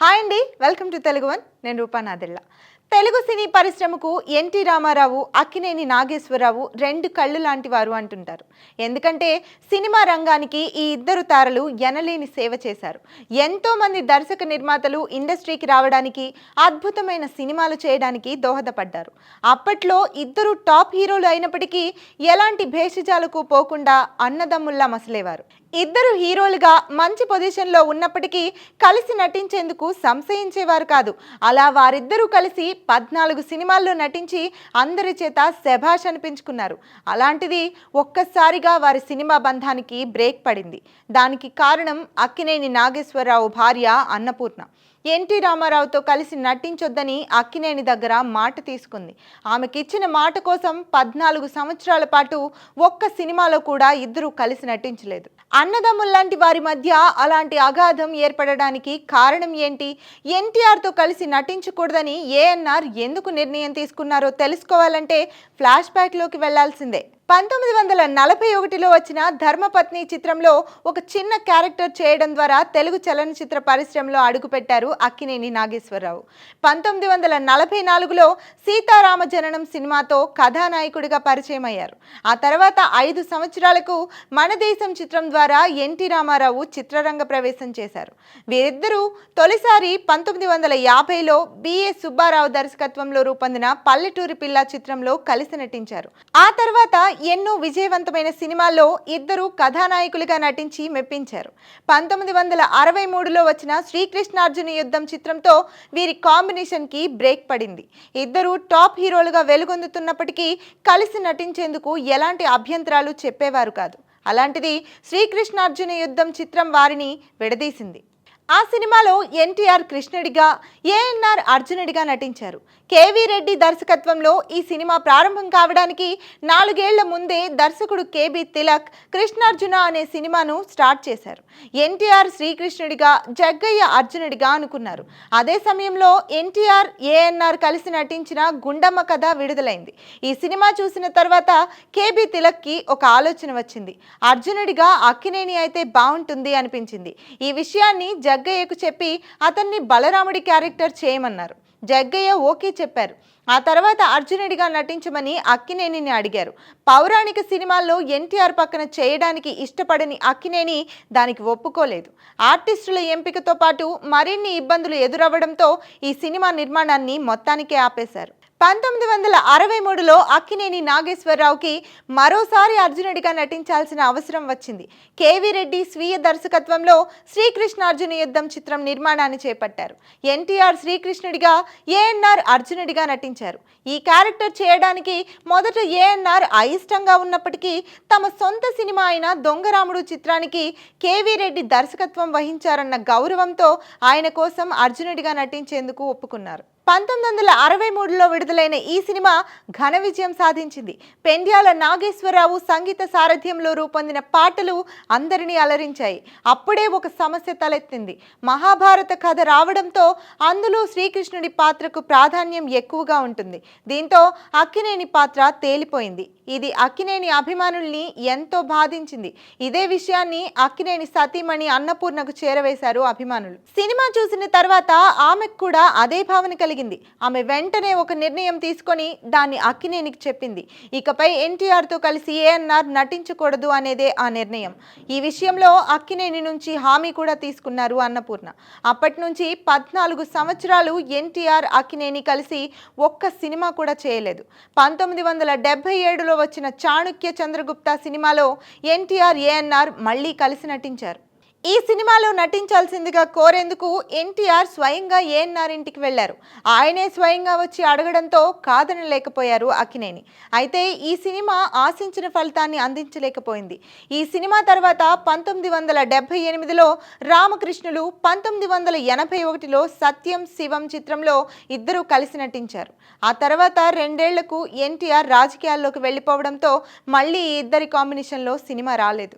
Hi అండి welcome to Telugu one. నేను రూపానాదిళ్ళ తెలుగు సినీ పరిశ్రమకు ఎన్టీ రామారావు అక్కినేని నాగేశ్వరరావు రెండు కళ్ళు లాంటి వారు అంటుంటారు. ఎందుకంటే సినిమా రంగానికి ఈ ఇద్దరు తారలు ఎనలేని సేవ చేశారు. ఎంతోమంది దర్శక నిర్మాతలు ఇండస్ట్రీకి రావడానికి అద్భుతమైన సినిమాలు చేయడానికి దోహదపడ్డారు. అప్పట్లో ఇద్దరు టాప్ హీరోలు అయినప్పటికీ ఎలాంటి భేషజాలకు పోకుండా అన్నదమ్ముల్లా మసలేవారు. ఇద్దరు హీరోలుగా మంచి పొజిషన్లో ఉన్నప్పటికీ కలిసి నటించేందుకు సంశయించేవారు కాదు. అలా వారిద్దరూ కలిసి పద్నాలుగు సినిమాల్లో నటించి అందరి చేత శభాష్ అనిపించుకున్నారు. అలాంటిది ఒక్కసారిగా వారి సినిమా బంధానికి బ్రేక్ పడింది. దానికి కారణం అక్కినేని నాగేశ్వరరావు భార్య అన్నపూర్ణ. ఎన్టీ రామారావుతో కలిసి నటించొద్దని అక్కినేని దగ్గర మాట తీసుకుంది. ఆమెకిచ్చిన మాట కోసం పద్నాలుగు సంవత్సరాల పాటు ఒక్క సినిమాలో కూడా ఇద్దరు కలిసి నటించలేదు. అన్నదమ్ముల్లాంటి వారి మధ్య అలాంటి అగాధం ఏర్పడడానికి కారణం ఏంటి? ఎన్టీఆర్తో కలిసి నటించకూడదని ఏఎన్ఆర్ ఎందుకు నిర్ణయం తీసుకున్నారో తెలుసుకోవాలంటే ఫ్లాష్ బ్యాక్లోకి వెళ్ళాల్సిందే. పంతొమ్మిది వందల నలభై ఒకటిలో వచ్చిన ధర్మపత్ని చిత్రంలో ఒక చిన్న క్యారెక్టర్ చేయడం ద్వారా తెలుగు చలనచిత్ర పరిశ్రమలో అడుగుపెట్టారు అక్కినేని నాగేశ్వరరావు. పంతొమ్మిది వందల నలభై నాలుగులో సీతారామ జననం సినిమాతో కథానాయకుడిగా పరిచయం అయ్యారు ఆ తర్వాత ఐదు సంవత్సరాలకు మన దేశం చిత్రం ద్వారా ఎన్టీ రామారావు చిత్రరంగ ప్రవేశం చేశారు. వీరిద్దరూ తొలిసారి పంతొమ్మిది వందల యాభైలో బిఏ సుబ్బారావు దర్శకత్వంలో రూపొందిన పల్లెటూరి పిల్ల చిత్రంలో కలిసి నటించారు. ఆ తర్వాత ఎన్నో విజయవంతమైన సినిమాల్లో ఇద్దరు కథానాయకులుగా నటించి మెప్పించారు. పంతొమ్మిది వందల అరవై మూడులో వచ్చిన శ్రీకృష్ణార్జున యుద్ధం చిత్రంతో వీరి కాంబినేషన్కి బ్రేక్ పడింది. ఇద్దరు టాప్ హీరోలుగా వెలుగొందుతున్నప్పటికీ కలిసి నటించేందుకు ఎలాంటి అభ్యంతరాలు చెప్పేవారు కాదు. అలాంటిది శ్రీకృష్ణార్జున యుద్ధం చిత్రం వారిని విడదీసింది. ఆ సినిమాలో ఎన్టీఆర్ కృష్ణుడిగా ఏఎన్ఆర్ అర్జునుడిగా నటించారు. కేవీ రెడ్డి దర్శకత్వంలో ఈ సినిమా ప్రారంభం కావడానికి నాలుగేళ్ళ ముందే దర్శకుడు కేబి తిలక్ కృష్ణార్జున అనే సినిమాను స్టార్ట్ చేశారు. ఎన్టీఆర్ శ్రీకృష్ణుడిగా జగ్గయ్య అర్జునుడిగా అనుకున్నారు. అదే సమయంలో ఎన్టీఆర్ ఏఎన్ఆర్ కలిసి నటించిన గుండమ్మ కథ విడుదలైంది. ఈ సినిమా చూసిన తర్వాత కేబి తిలక్కి ఒక ఆలోచన వచ్చింది. అర్జునుడిగా అక్కినేని అయితే బాగుంటుంది అనిపించింది. ఈ విషయాన్ని జగ్గయ్యకు చెప్పి అతన్ని బలరాముడి క్యారెక్టర్ చేయమన్నారు. జగ్గయ్య ఓకే చెప్పారు. ఆ తర్వాత అర్జునుడిగా నటించమని అక్కినేనిని అడిగారు. పౌరాణిక సినిమాల్లో ఎన్టీఆర్ పక్కన చేయడానికి ఇష్టపడని అక్కినేని దానికి ఒప్పుకోలేదు. ఆర్టిస్టుల ఎంపికతో పాటు మరిన్ని ఇబ్బందులు ఎదురవ్వడంతో ఈ సినిమా నిర్మాణాన్ని మొత్తానికే ఆపేశారు. పంతొమ్మిది వందల అరవై మూడులో అక్కినేని నాగేశ్వరరావుకి మరోసారి అర్జునుడిగా నటించాల్సిన అవసరం వచ్చింది. కేవీ రెడ్డి స్వీయ దర్శకత్వంలో శ్రీకృష్ణార్జున యుద్ధం చిత్రం నిర్మాణాన్ని చేపట్టారు. ఎన్టీఆర్ శ్రీకృష్ణుడిగా ఏఎన్ఆర్ అర్జునుడిగా నటించారు. ఈ క్యారెక్టర్ చేయడానికి మొదట ఏఎన్ఆర్ అయిష్టంగా ఉన్నప్పటికీ తమ సొంత సినిమా అయిన దొంగరాముడు చిత్రానికి కేవీ రెడ్డి దర్శకత్వం వహించారన్న గౌరవంతో ఆయన కోసం అర్జునుడిగా నటించేందుకు ఒప్పుకున్నారు. పంతొమ్మిది వందల అరవై మూడులో విడుదలైన ఈ సినిమా ఘన విజయం సాధించింది. పెండ్యాల నాగేశ్వరరావు సంగీత సారథ్యంలో రూపొందిన పాటలు అందరినీ అలరించాయి. అప్పుడే ఒక సమస్య తలెత్తింది. మహాభారత కథ రావడంతో అందులో శ్రీకృష్ణుడి పాత్రకు ప్రాధాన్యం ఎక్కువగా ఉంటుంది. దీంతో అక్కినేని పాత్ర తేలిపోయింది. ఇది అక్కినేని అభిమానుల్ని ఎంతో బాధించింది. ఇదే విషయాన్ని అక్కినేని సతీమణి అన్నపూర్ణకు చేరవేశారు అభిమానులు. సినిమా చూసిన తర్వాత ఆమెకు కూడా అదే భావన కలిగింది. ఆమె వెంటనే ఒక నిర్ణయం తీసుకొని దాన్ని అక్కినేనికి చెప్పింది. ఇకపై ఎన్టీఆర్తో కలిసి ఏఎన్ఆర్ నటించకూడదు అనేదే ఆ నిర్ణయం. ఈ విషయంలో అక్కినేని నుంచి హామీ కూడా తీసుకున్నారు అన్నపూర్ణ. అప్పటి నుంచి పద్నాలుగు సంవత్సరాలు ఎన్టీఆర్ అక్కినేని కలిసి ఒక్క సినిమా కూడా చేయలేదు. పంతొమ్మిది వందల డెబ్బై ఏడులో వచ్చిన చాణుక్య చంద్రగుప్త సినిమాలో ఎన్టీఆర్ ఏఎన్ఆర్ మళ్ళీ కలిసి నటించారు. ఈ సినిమాలో నటించాల్సిందిగా కోరేందుకు ఎన్టీఆర్ స్వయంగా ఏఎన్ఆర్ ఇంటికి వెళ్ళారు ఆయనే స్వయంగా వచ్చి అడగడంతో కాదనలేకపోయారు అక్కినేని. అయితే ఈ సినిమా ఆశించిన ఫలితాన్ని అందించలేకపోయింది. ఈ సినిమా తర్వాత పంతొమ్మిది వందల డెబ్బై ఎనిమిదిలో రామకృష్ణులు పంతొమ్మిది వందల ఎనభై ఒకటిలో సత్యం శివం చిత్రంలో ఇద్దరూ కలిసి నటించారు. ఆ తర్వాత రెండేళ్ళకు ఎన్టీఆర్ రాజకీయాల్లోకి వెళ్ళిపోవడంతో మళ్ళీ ఈ ఇద్దరి కాంబినేషన్లో సినిమా రాలేదు.